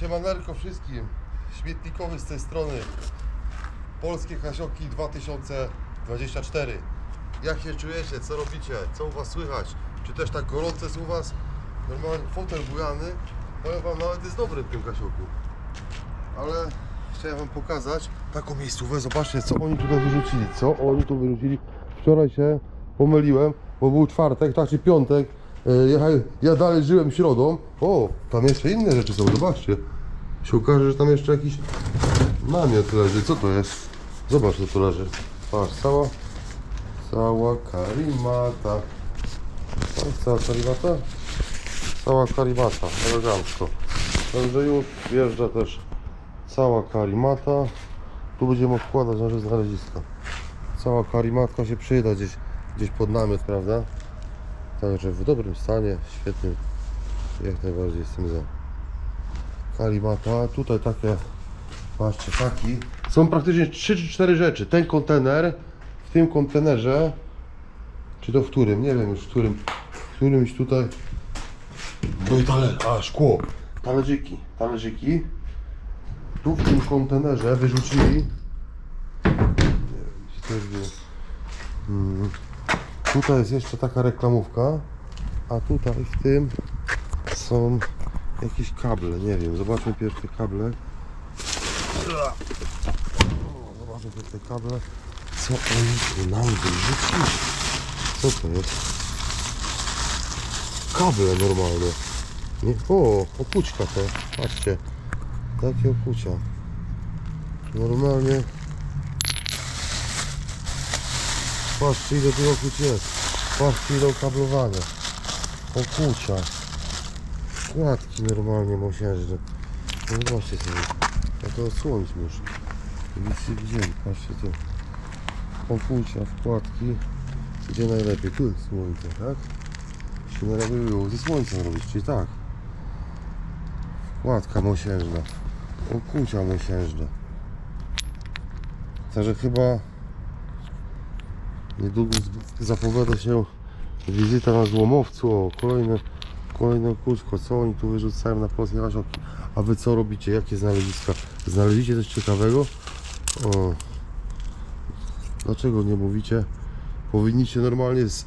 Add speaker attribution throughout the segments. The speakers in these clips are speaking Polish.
Speaker 1: Siemanarko wszystkim. Śmietnikowy z tej strony. Polskie Kasioki 2024. Jak się czujecie? Co robicie? Co u Was słychać? Czy też tak gorąco jest u Was? Normalnie fotel bujany. Powiem Wam, nawet jest dobry w tym Kasioku. Ale chciałem Wam pokazać taką miejscówkę. Zobaczcie, co oni tutaj wyrzucili. Co oni tu wyrzucili? Wczoraj się pomyliłem, bo był czwartek, tak czy piątek. E, Ja, ja dalej żyłem środą. O, tam jeszcze inne rzeczy są, zobaczcie. Się okaże, że tam jeszcze jakiś namiot leży. Co to jest? Zobacz, co tu leży. Patrz, cała, cała karimata. Tak, cała karimata? Cała karimata, elegancko. Także już wjeżdża też cała karimata. Tu będziemy odkładać nasze znaleziska. Cała karimatka się przyda gdzieś, gdzieś pod namiot, prawda? Także w dobrym stanie, świetnym. Jak najbardziej jestem za. Karimata, tutaj takie, patrzcie, taki. Są praktycznie 3 czy 4 rzeczy. Ten kontener, w tym kontenerze, czy to w którym, nie wiem już w którym, w którymś tutaj. No i talerz, a szkło, talerzyki, talerzyki. Tu w tym kontenerze wyrzucili, nie wiem, gdzie to jest było. Mm. Tutaj jest jeszcze taka reklamówka, a tutaj w tym są jakieś kable, nie wiem, zobaczmy pierw te kable. Zobaczmy pierw te kable. Co oni tu nam wyrzucili? Co to jest? Kable normalne. Nie? O, okućka to, patrzcie. Takie okucia. Normalnie. Patrzcie ile tych okuć jest. Patrzcie ile okablowane. Okucia. Kładki normalnie mosiężne. No zobaczcie sobie. Ja to odsłonić muszę. Żebyście widzieli. Patrzcie tu. Okucia, wkładki. Gdzie najlepiej? Tu jest słońce, tak? Się najlepiej było ze słońcem robić, czyli tak. Wkładka mosiężna. Okucia mosiężne. Także chyba niedługo zapowiada się wizyta na złomowcu. O, kolejne, kolejne kółko. Co oni tu wyrzucają na polskie hasioki? A wy co robicie? Jakie znaleziska? Znaleźliście coś ciekawego? O. Dlaczego nie mówicie? Powinniście normalnie z...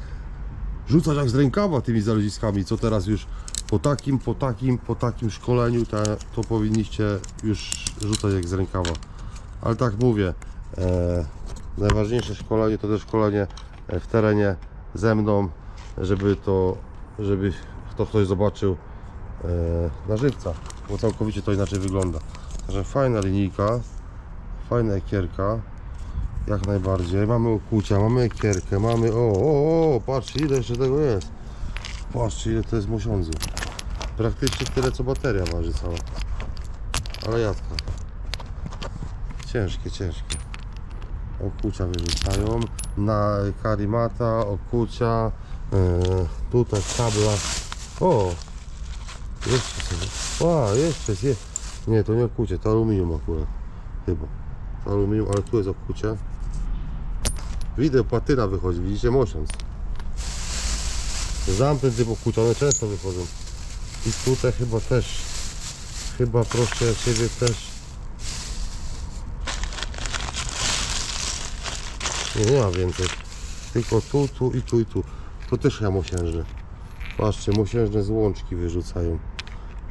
Speaker 1: rzucać jak z rękawa tymi znaleziskami, co teraz już po takim, po takim, po takim szkoleniu to, to powinniście już rzucać jak z rękawa. Ale tak mówię, e, najważniejsze szkolenie to też szkolenie e, w terenie ze mną, żeby to, żeby to ktoś zobaczył e, na żywca, bo całkowicie to inaczej wygląda. Także fajna linijka, fajna ekierka, jak najbardziej. Mamy okucia, mamy ekierkę, mamy, o, o, o, patrzcie ile jeszcze tego jest. Patrzcie ile to jest mosiądzu. Praktycznie tyle co bateria waży cała. Ale jadka. Ciężkie, ciężkie. Okucia wyrzucają. Na karimata, okucia. Yy, tutaj kabla. O! Jeszcze sobie. O, jeszcze jest. Nie, to nie okucie, to aluminium akurat. Chyba. To aluminium, ale tu jest okucie. Widzę, patyna wychodzi, widzicie, mosiąc. Zamknę typu okucia, one często wychodzą. I tutaj chyba też. Chyba proszę Ciebie też. Nie, nie ma więcej. Tylko tu, tu i tu i tu. To też chyba mosiężne. Patrzcie, mosiężne złączki wyrzucają.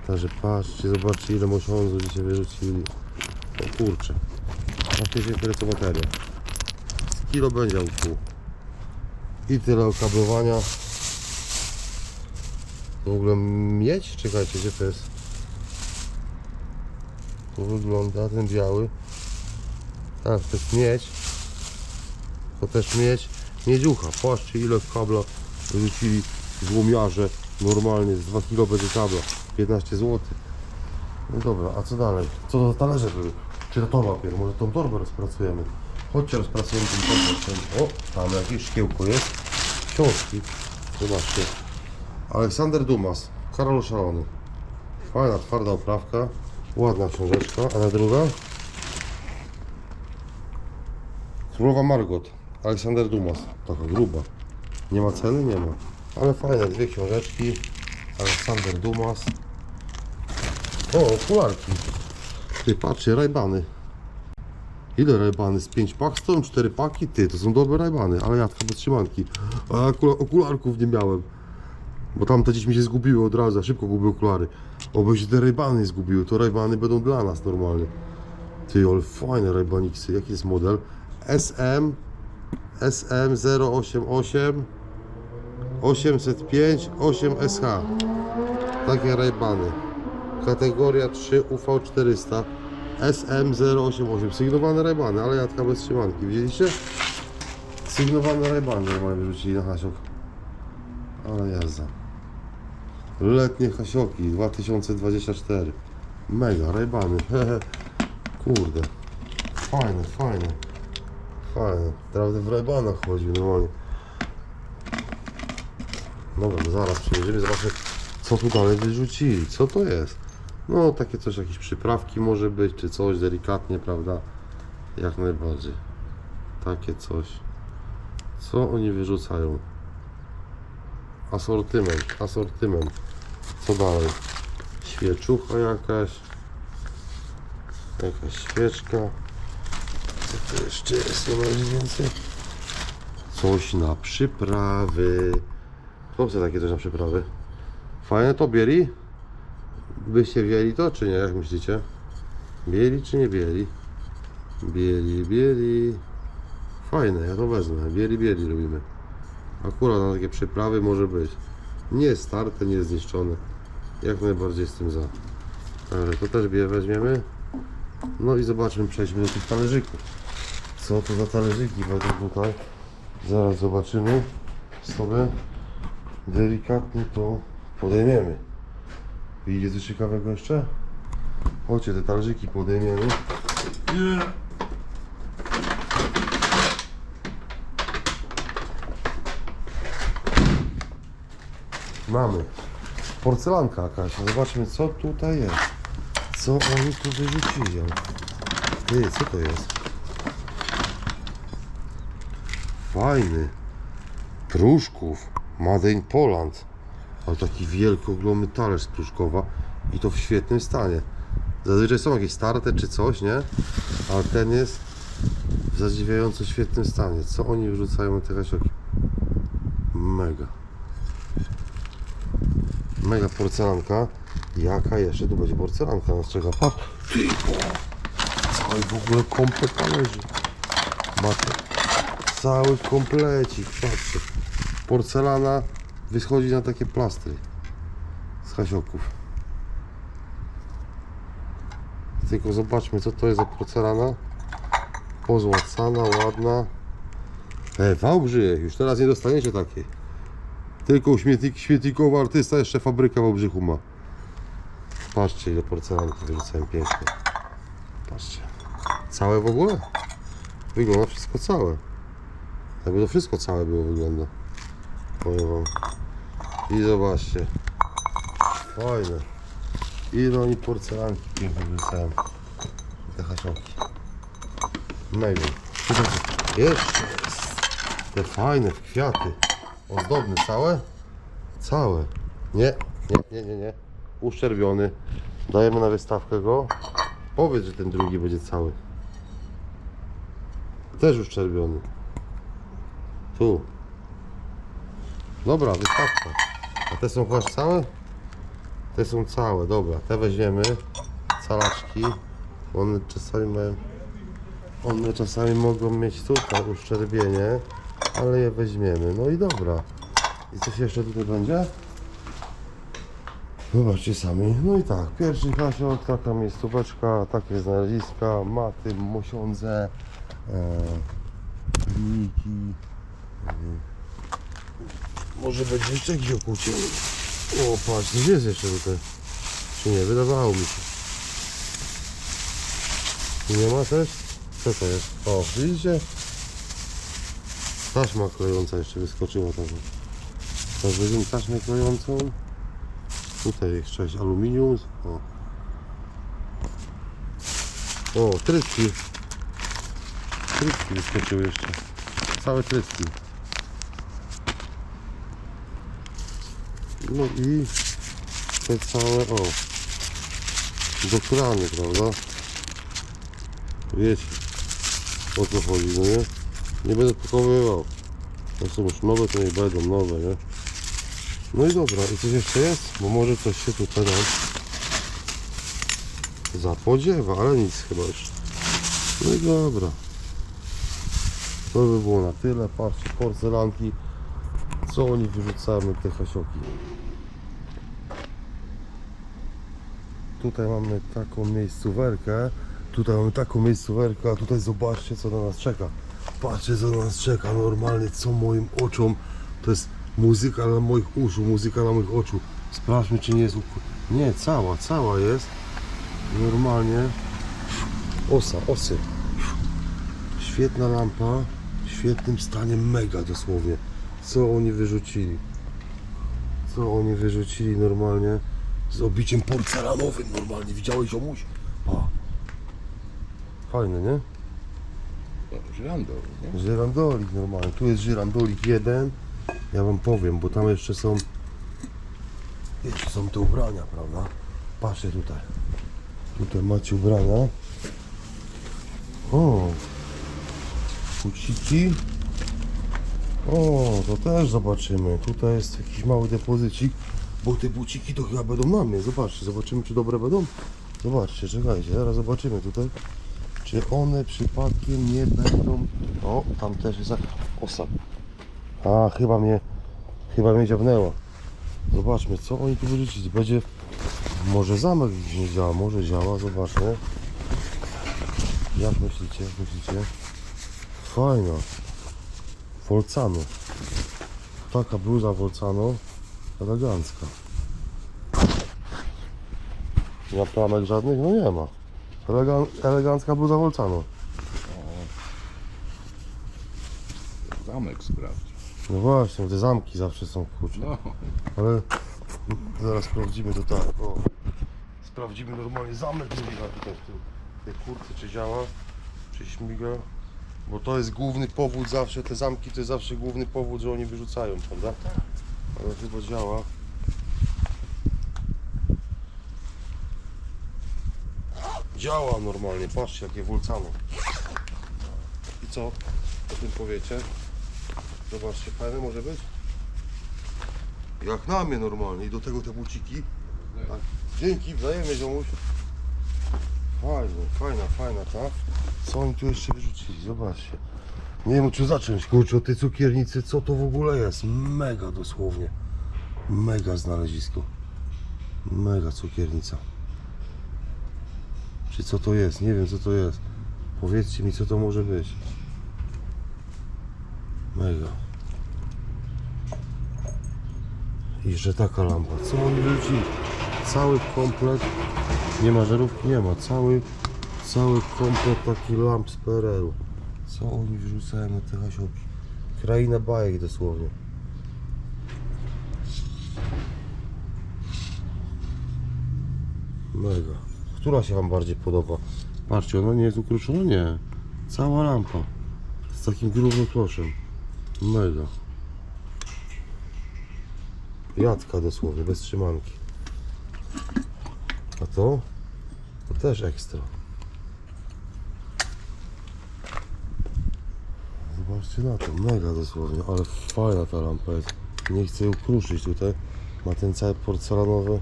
Speaker 1: Także patrzcie, zobaczcie ile mosiądzu dzisiaj wyrzucili. O kurczę. Praktycznie tyle co bateria. Z kilo będzie pół. I tyle okablowania. W ogóle miedź? Czekajcie, gdzie to jest? Tu wygląda ten biały. Tak, to jest miedź. To też miedź. Miedziucha. Patrzcie ile kabla wyrzucili złomiarze. Normalnie z 2 kg będzie kabla. 15 zł. No dobra, a co dalej? Co to za talerze były? Czy to torba pier? Może tą torbę rozpracujemy? Chodźcie, rozpracujemy tą torbę. O, tam jakieś szkiełko jest. Książki. Zobaczcie. Aleksander Dumas, Karol Szalony. Fajna, twarda oprawka, ładna książeczka, a na druga? Królowa Margot, Aleksander Dumas, taka gruba. Nie ma ceny? Nie ma. Ale fajne, dwie książeczki. Aleksander Dumas. O, okularki. Ty, patrzcie, rajbany. Ile rajbany? Z 5 pak stoją? 4 paki? Ty, to są dobre rajbany, ale jadka bez trzymanki. A ja okularków nie miałem. Bo tam to gdzieś mi się zgubiły od razu, ja szybko gubię okulary. Oby się te rajbany zgubiły, to rajbany będą dla nas normalnie. Ty, ale fajne rajbaniksy. Jaki jest model? SM SM088 805 8SH. Takie rajbany. Kategoria 3 UV400 SM088. Sygnowane rajbany, ale jadka bez trzymanki. Widzieliście? Sygnowane rajbany normalnie wrzucili na hasiok. Ale jazda. Letnie hasioki 2024. Mega, rajbany. Kurde. Fajne, fajne. Fajne. Teraz w rajbanach chodził normalnie. Dobra, zaraz przyjedziemy, zobaczę co tu dalej wyrzucili. Co to jest? No takie coś, jakieś przyprawki może być, czy coś delikatnie, prawda? Jak najbardziej. Takie coś. Co oni wyrzucają? Asortyment, asortyment. Co dalej? Świeczucha jakaś. Jakaś świeczka. Co to jeszcze jest? Nie więcej. Coś na przyprawy. Co chce takie coś na przyprawy? Fajne to bieli? Byście wzięli to, czy nie? Jak myślicie? Bieli czy nie bieli? Bieli, bieli. Fajne, ja to wezmę. Bieli, bieli robimy. Akurat na takie przyprawy może być. Nie starte, nie zniszczone. Jak najbardziej z tym za. Ale to też weźmiemy. No i zobaczmy, przejdźmy do tych talerzyków. Co to za talerzyki będą tutaj? Zaraz zobaczymy sobie. Delikatnie to podejmiemy. Widzicie coś ciekawego jeszcze? Chodźcie, te talerzyki podejmiemy. Mamy. Porcelanka jakaś. Zobaczmy co tutaj jest. Co oni tu wyrzucili? Ty, co to jest? Fajny. Pruszków. Made in Poland. Ale taki wielki, ogromny talerz z Pruszkowa. I to w świetnym stanie. Zazwyczaj są jakieś starte czy coś, nie? Ale ten jest w zadziwiająco świetnym stanie. Co oni wyrzucają na te hasioki? Mega. Mega porcelanka. Jaka jeszcze? Tu będzie porcelanka nas czeka. Patrz. Cały w ogóle komplet talerzy. Macie. Cały komplecik. Patrzcie. Porcelana wychodzi na takie plastry. Z hasioków. Tylko zobaczmy co to jest za porcelana. Pozłacana, ładna. E, Wałbrzych. Już teraz nie dostaniecie takiej. Tylko śmietnik, artysta jeszcze fabryka w Obrzychu ma. Patrzcie ile porcelanki wyrzucałem pięknie. Patrzcie. Całe w ogóle? Wygląda wszystko całe. Jakby to wszystko całe było wygląda. Powiem wam. I zobaczcie. Fajne. Ile oni porcelanki pięknie wyrzucają. Te hasioki. Mega. Jeszcze jest. Te fajne w kwiaty. Ozdobny całe? Całe. Nie, nie, nie, nie, nie. Uszczerbiony. Dajemy na wystawkę go. Powiedz, że ten drugi będzie cały. Też uszczerbiony. Tu. Dobra, wystawka. A te są chyba całe? Te są całe, dobra. Te weźmiemy. Calaczki. One czasami mają... One czasami mogą mieć tutaj uszczerbienie, ale je weźmiemy. No i dobra. I coś jeszcze tutaj będzie? Zobaczcie sami. No i tak, pierwszy hasiok, taka miejscóweczka, takie znaleziska, maty, mosiądze, e. Może będzie jeszcze jakiś okucie. O, patrz, coś jest jeszcze tutaj. Czy nie? Wydawało mi się. Nie ma też? Co to jest? O, widzicie? Taśma klejąca jeszcze wyskoczyła tam. Weźmiemy taśmę klejącą. Tutaj jeszcze jest aluminium. O, o trytki. Trytki wyskoczyły jeszcze. Całe trytki. No i te całe, o. do kranu, prawda? Wiecie o co chodzi, no nie? Nie będę pakowywał. To są już nowe, to nie będą nowe, nie? No i dobra, i coś jeszcze jest? Bo może coś się tutaj nam zapodziewa, ale nic chyba już. No i dobra. To by było na tyle. Patrzcie, porcelanki. Co oni wyrzucają na te hasioki. Tutaj mamy taką miejscowerkę. Tutaj mamy taką miejscowerkę, a tutaj zobaczcie co na nas czeka. Patrzcie co na nas czeka normalnie, co moim oczom. To jest muzyka dla moich uszu, muzyka dla moich oczu. Sprawdźmy czy nie jest... Nie, cała, cała jest. Normalnie. Osa, osy. Świetna lampa, w świetnym stanie, mega dosłownie. Co oni wyrzucili? Co oni wyrzucili normalnie? Z obiciem porcelanowym normalnie. Widziałeś omuś? Pa. Fajne, nie?
Speaker 2: Żyrandol, nie?
Speaker 1: Żyrandolik normalnie. Tu jest żyrandolik jeden. Ja wam powiem, bo tam jeszcze są jeszcze są te ubrania, prawda? Patrzcie tutaj. Tutaj macie ubrania. O! Buciki. O, to też zobaczymy. Tutaj jest jakiś mały depozycik, bo te buciki to chyba będą na mnie. Zobaczcie, zobaczymy czy dobre będą. Zobaczcie, czekajcie, zaraz zobaczymy tutaj. Czy one przypadkiem nie będą... O, tam też jest osa. A, chyba mnie, chyba mnie dziabnęła. Zobaczmy, co oni tu wyrzucili. Będzie... Może zamek gdzieś nie działa, może działa, zobaczmy. Jak myślicie, jak myślicie? Fajna. Volcano. Taka bluza Volcano. Elegancka. Nie ma plamek żadnych? No nie ma. Elegan, elegancka bluza Volcano.
Speaker 2: Zamek sprawdź.
Speaker 1: No właśnie, te zamki zawsze są kurczę.
Speaker 2: No,
Speaker 1: Ale zaraz sprawdzimy tutaj. O. Sprawdzimy normalnie zamek śmiga tutaj w tym, tej kurce, czy działa, czy śmiga. Bo to jest główny powód zawsze, te zamki to jest zawsze główny powód, że oni wyrzucają, prawda? Ale chyba działa. Działa normalnie, patrzcie jakie wulcano. I co o tym powiecie? Zobaczcie, fajne może być? Jak na mnie normalnie i do tego te buciki. Tak. Dzięki, wzajemnie ziomuś. Fajna, fajna, fajna ta. Co oni tu jeszcze wyrzucili? Zobaczcie. Nie wiem czy zacząć, kurczę, o tej cukiernicy, co to w ogóle jest? Mega dosłownie. Mega znalezisko. Mega cukiernica. Czy co to jest? Nie wiem co to jest. Powiedzcie mi co to może być. Mega. I że taka lampa. Co oni wyrzucili? Cały komplet. Nie ma żarówki, nie ma. Cały, cały komplet taki lamp z PRL-u. Co oni wyrzucają na te hasioki? Kraina bajek dosłownie. Mega. Która się Wam bardziej podoba? Patrzcie, ona nie jest ukruszona? Nie. Cała lampa. Z takim grubym kloszem. Mega. Jadka dosłownie, bez trzymanki. A to? To też ekstra. Zobaczcie na to, mega dosłownie, ale fajna ta lampa jest. Nie chcę ją kruszyć tutaj. Ma ten cały porcelanowy.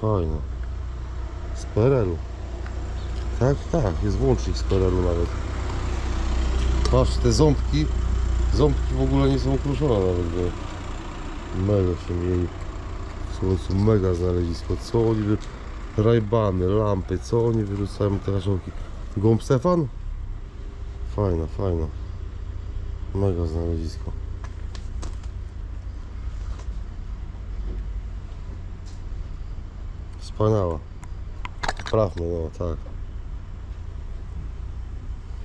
Speaker 1: Fajna. Z PRL-u. Tak, tak, jest włącznik z PRL-u nawet. Patrz, te ząbki, ząbki w ogóle nie są ukruszone nawet, nie? Mega się mieli. W słońcu mega znalezisko. Co oni wy... Rajbany, lampy, co oni wyrzucają te haszołki? Gąb Stefan? Fajna, fajna. Mega znalezisko. Wspaniała. Sprawmy, no tak.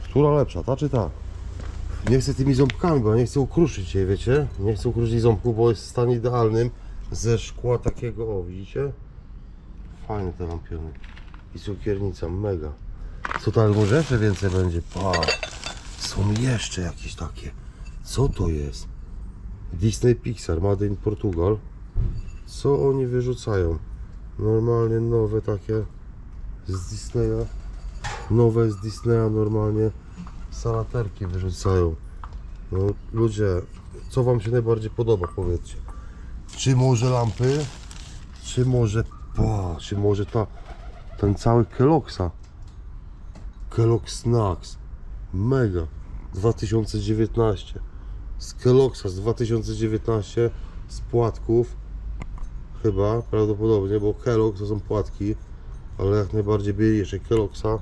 Speaker 1: Która lepsza, ta czy ta? Nie chcę tymi ząbkami, bo nie chcę ukruszyć jej, wiecie? Nie chcę ukruszyć ząbku, bo jest w stanie idealnym ze szkła takiego, o widzicie? Fajne te lampiony. I cukiernica, mega. Co tam może jeszcze więcej będzie? Pa. Są jeszcze jakieś takie. Co to jest? Disney Pixar, Made in Portugal. Co oni wyrzucają? Normalnie nowe takie z Disneya. Nowe z Disneya normalnie. Salaterki wyrzucają. No ludzie, co wam się najbardziej podoba powiedzcie? Czy może lampy? Czy może, pa, czy może ta, ten cały Kelloggsa? Kellogg Snacks. Mega. 2019. Z Kelloggsa z 2019. Z płatków. Chyba, prawdopodobnie, bo Kellogg to są płatki. Ale jak najbardziej byli jeszcze Kelloggsa.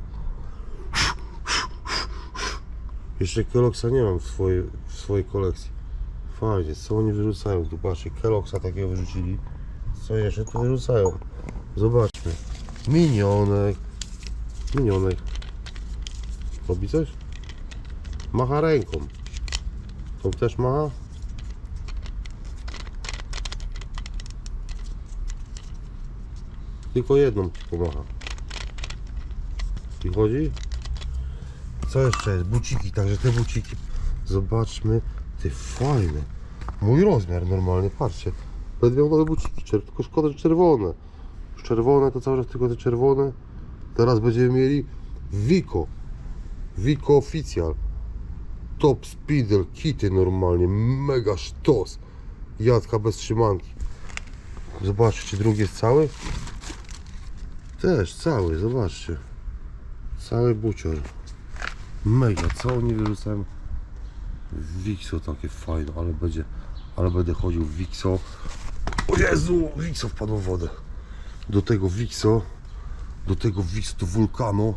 Speaker 1: Jeszcze Kelloggsa nie mam w swojej, w swojej kolekcji. Fajnie, co oni wyrzucają? Tu patrzcie, Kelloggsa takiego wyrzucili. Co jeszcze tu wyrzucają? Zobaczmy. Minionek. Minionek. Robi coś? Macha ręką. To też macha? Tylko jedną ci pomacha. I chodzi? Co jeszcze jest? Buciki, także te buciki. Zobaczmy. Ty fajne. Mój rozmiar normalnie, patrzcie. Będę miał nowe buciki, tylko szkoda, że czerwone. Już czerwone to cały czas tylko te czerwone. Teraz będziemy mieli Vico. Vico Official. Top Speedle, kity normalnie, mega sztos. Jadka bez trzymanki. Zobaczcie, czy drugi jest cały? Też cały, zobaczcie. Cały bucior. Mega, co oni wyrzucają? Wixo takie fajne, ale będzie, ale będę chodził w Wixo. O Jezu, Wixo wpadło w wodę. Do tego Wixo, do tego Wixo to Vulcano.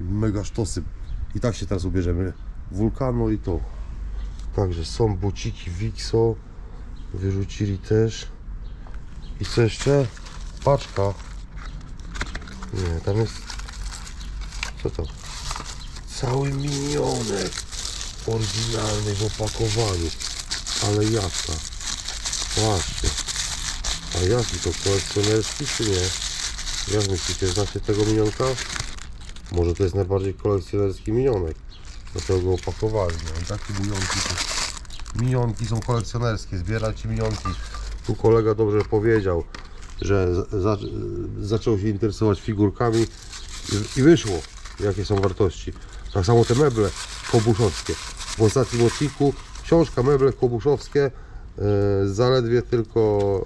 Speaker 1: Mega sztosy. I tak się teraz ubierzemy. Vulcano i to. Także są buciki Wixo. Wyrzucili też. I co jeszcze? Paczka. Nie, tam jest... Co to? Cały minionek. Oryginalny w opakowaniu. Ale jaka? Właśnie. A jaki to kolekcjonerski czy nie? Jak myślicie, znacie tego minionka? Może to jest najbardziej kolekcjonerski minionek. Dlatego go opakowali. No i takie minionki to... Minionki są kolekcjonerskie, zbierajcie minionki. Tu kolega dobrze powiedział, że za, za, zaczął się interesować figurkami i, i wyszło, jakie są wartości. Tak samo te meble kobuszowskie. W ostatnim odcinku książka meble kobuszowskie e, zaledwie tylko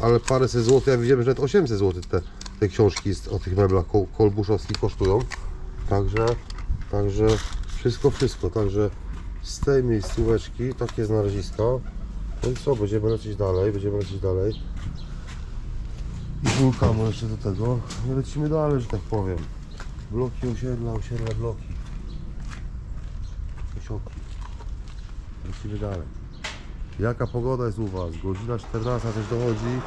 Speaker 1: ale paręset złotych, ja widziałem, że nawet 800 zł te, te książki z, o tych meblach ko- kolbuszowskich kosztują. Także, także wszystko, wszystko. Także z tej miejscóweczki takie znalezisko. No i co, będziemy lecieć dalej, będziemy lecieć dalej. I wulkanu jeszcze do tego. No lecimy dalej, że tak powiem. Bloki osiedla, osiedla bloki. Osiołki. Lecimy dalej. Jaka pogoda jest u Was? Godzina 14 też dochodzi.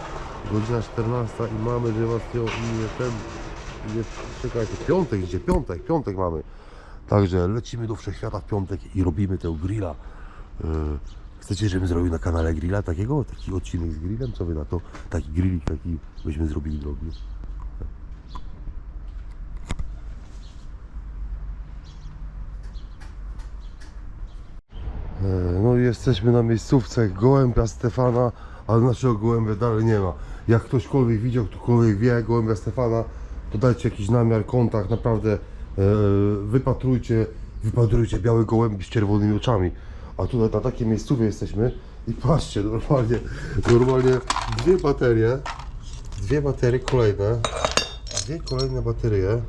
Speaker 1: Godzina 14 i mamy dla Was nie, nie ten. Nie, czekajcie, piątek gdzie? Piątek, piątek mamy. Także lecimy do wszechświata w piątek i robimy tę grilla. Yy, chcecie, żebym zrobił na kanale grilla takiego? Taki odcinek z grillem? Co wy na to? Taki grillik taki byśmy zrobili drogi. E, No i jesteśmy na miejscówce gołębia Stefana, ale naszego gołębia dalej nie ma. Jak ktośkolwiek widział, ktokolwiek wie gołębia Stefana, to dajcie jakiś namiar, kontakt, naprawdę e, wypatrujcie, wypatrujcie biały gołębi z czerwonymi oczami. A tutaj na takiej miejscówie jesteśmy i patrzcie, normalnie, normalnie dwie baterie, dwie baterie kolejne, dwie kolejne baterie.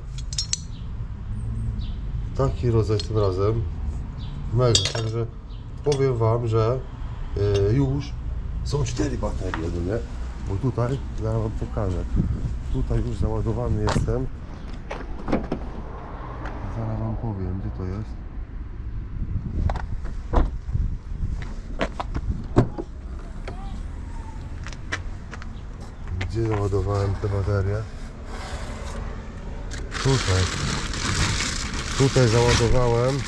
Speaker 1: Taki rodzaj tym razem. Mega, także powiem Wam, że y, już są cztery baterie, no nie? Bo tutaj, zaraz Wam pokażę, tutaj już załadowany jestem. Zaraz Wam powiem, gdzie to jest. Gdzie załadowałem te baterie? Tutaj. Tutaj załadowałem.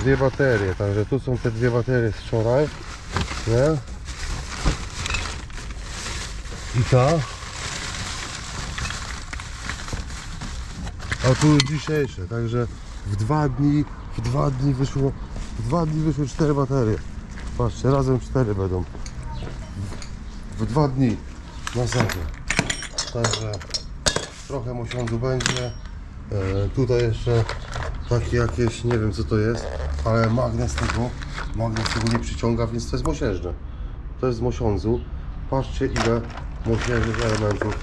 Speaker 1: dwie baterie, także tu są te dwie baterie z wczoraj, nie? A tu dzisiejsze, także w dwa dni, w dwa dni wyszło, w dwa dni wyszły cztery baterie. Patrzcie, razem cztery będą. w dwa dni na. Także trochę mosiądzu będzie. E, tutaj jeszcze takie jakieś, nie wiem co to jest, ale magnes tego, magnes tego nie przyciąga, więc to jest mosiężne. To jest z mosiądzu. Patrzcie ile mosiężnych elementów.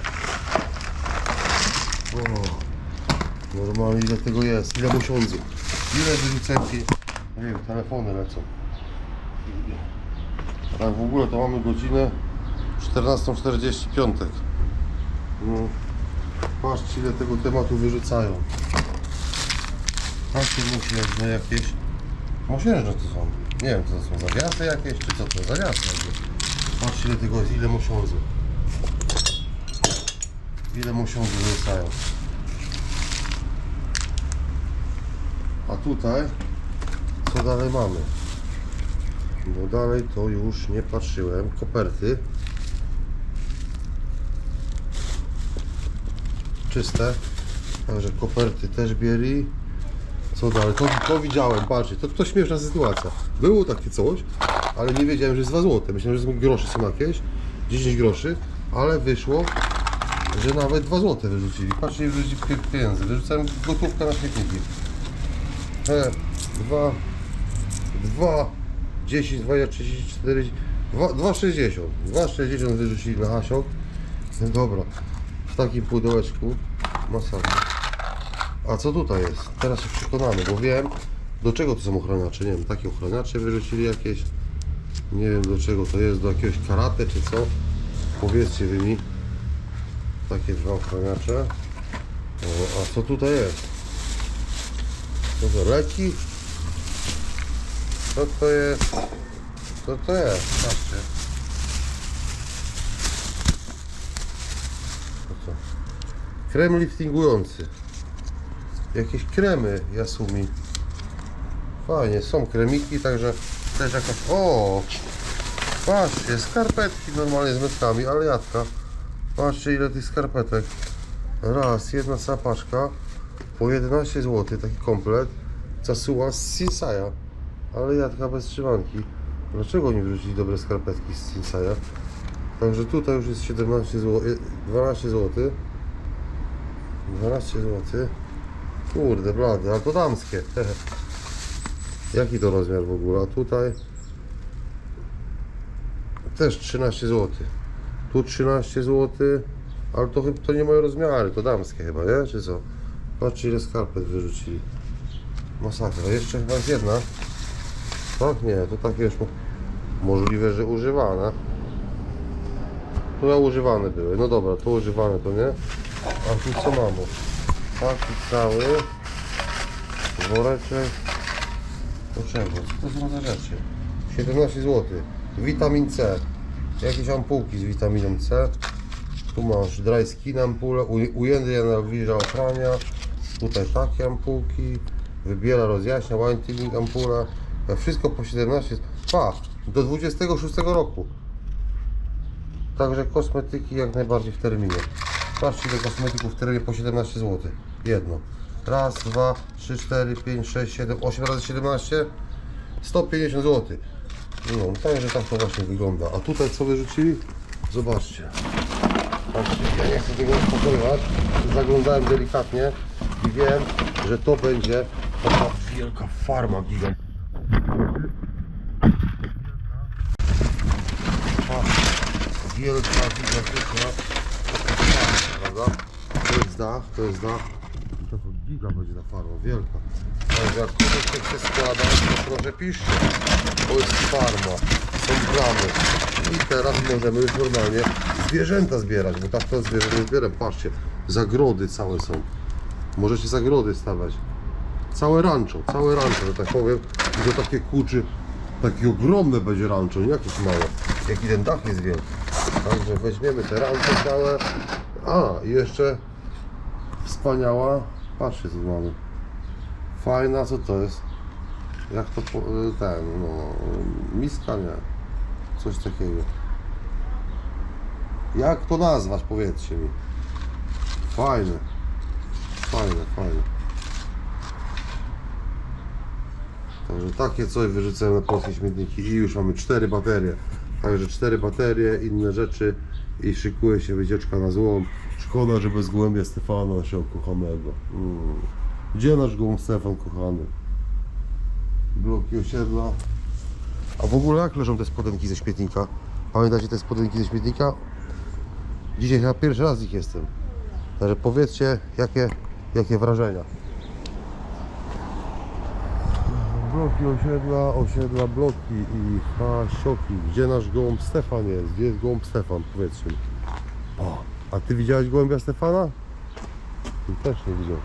Speaker 1: O, normalnie ile tego jest, ile mosiądzu. Ile wyrzucenki, nie wiem, telefony lecą. Tak w ogóle to mamy godzinę 14.45. No, patrzcie ile tego tematu wyrzucają. Takie mosiężne jakieś. Mosiężne to są. Nie wiem co to są zawiasy jakieś, czy co to zawiasy. Patrzcie ile tego jest, ile mosiądzu. Ile mosiądzu wyrzucają. A tutaj co dalej mamy? No dalej to już nie patrzyłem. Koperty. Czyste. Także koperty też bieli. Co dalej? To, to widziałem, patrzcie, to, to śmieszna sytuacja. Było takie coś, ale nie wiedziałem, że jest 2 zł. Myślałem, że grosze są jakieś, 10 groszy, ale wyszło, że nawet 2 zł wyrzucili. Patrzcie, wyrzucili pie- pieniędzy. Wyrzucałem gotówkę na śmietniki. E, 2, 2, 10, 20, 30, 40, 2,60. 2,60 wyrzucili na Hasiok. No dobra, w takim pudełeczku. Masakra. A co tutaj jest? Teraz się przekonamy, bo wiem do czego to są ochraniacze. Nie wiem, takie ochraniacze wyrzucili jakieś. Nie wiem do czego to jest, do jakiegoś karate czy co. Powiedzcie wy mi. Takie dwa ochraniacze. O, a co tutaj jest? Co to leki? Co to jest? Co to jest? Patrzcie. To co? Krem liftingujący. Jakieś kremy Yasumi. Fajnie, są kremiki, także też jakaś... O! Patrzcie, skarpetki normalnie z metkami, ale jadka. Patrzcie ile tych skarpetek. Raz, jedna cała paczka. Po 11 zł, taki komplet. Zasuła z Sinsaja. Ale jadka bez trzymanki. Dlaczego nie wrzucili dobre skarpetki z Sinsaja? Także tutaj już jest 17 zł, 12 zł. 12 zł. Kurde, blady, ale to damskie. Jaki to rozmiar w ogóle? A tutaj też 13 zł. Tu 13 zł, ale to chyba to nie moje rozmiary, to damskie chyba, nie? Czy co? Patrzcie ile skarpet wyrzucili. Masakra. Jeszcze chyba jest jedna. Tak? Nie, to takie już mo- możliwe, że używane. Tu używane były. No dobra, to używane to nie. A tu co mamy? Taki cały woreczek. Do czego? Co to są za rzeczy? 17 zł. Witamin C. Jakieś ampułki z witaminą C. Tu masz dry skin ampulę, ujęty analiza ochrania. Tutaj takie ampułki. Wybiela, rozjaśnia, whitening ampula. Wszystko po 17. Pa, do 26 roku. Także kosmetyki jak najbardziej w terminie. Patrzcie ile kosmetyków w terminie po 17 zł. Jedno. Raz, dwa, trzy, cztery, pięć, sześć, siedem, osiem razy 17. 150 zł. No, także tak to właśnie wygląda. A tutaj co wyrzucili? Zobaczcie. Patrzcie, ja nie chcę tego uspokojować. Zaglądałem delikatnie i wiem, że to będzie taka wielka farma gigant. Wielka, gigantyczna? To jest dach, to jest dach. Giga będzie ta farma, wielka. Także jak komuś się chce składać, to proszę piszcie. To jest farma, są plamy. I teraz możemy już normalnie zwierzęta zbierać, bo tak to zwierzęta zbieram. Patrzcie, zagrody całe są. Możecie zagrody stawiać. Całe rancho, całe rancho, że tak powiem. I to takie kuczy, takie ogromne będzie rancho, nie jakieś małe. Jaki ten dach jest wielki. Także weźmiemy te rancho całe. A, i jeszcze wspaniała, patrzcie co tu mamy. Fajna, co to jest? Jak to, po- ten, no, miska nie. Coś takiego. Jak to nazwać, powiedzcie mi. Fajne. Fajne, fajne. Także takie coś wyrzucałem na polskie śmietniki i już mamy cztery baterie. Także cztery baterie, inne rzeczy i szykuje się wycieczka na złom. Szkoda, że bez gołębia Stefana, naszego kochanego. Mm. Gdzie nasz gołąb Stefan kochany? Bloki osiedla. A w ogóle jak leżą te spodenki ze śmietnika? Pamiętacie te spodenki ze śmietnika? Dzisiaj chyba pierwszy raz ich jestem. Także powiedzcie, jakie, jakie wrażenia. Bloki osiedla, osiedla bloki i hasioki. Gdzie nasz gołąb Stefan jest? Gdzie jest gołąb Stefan? Powiedzcie mi. O, a ty widziałeś gołębia Stefana? Ty też nie widział.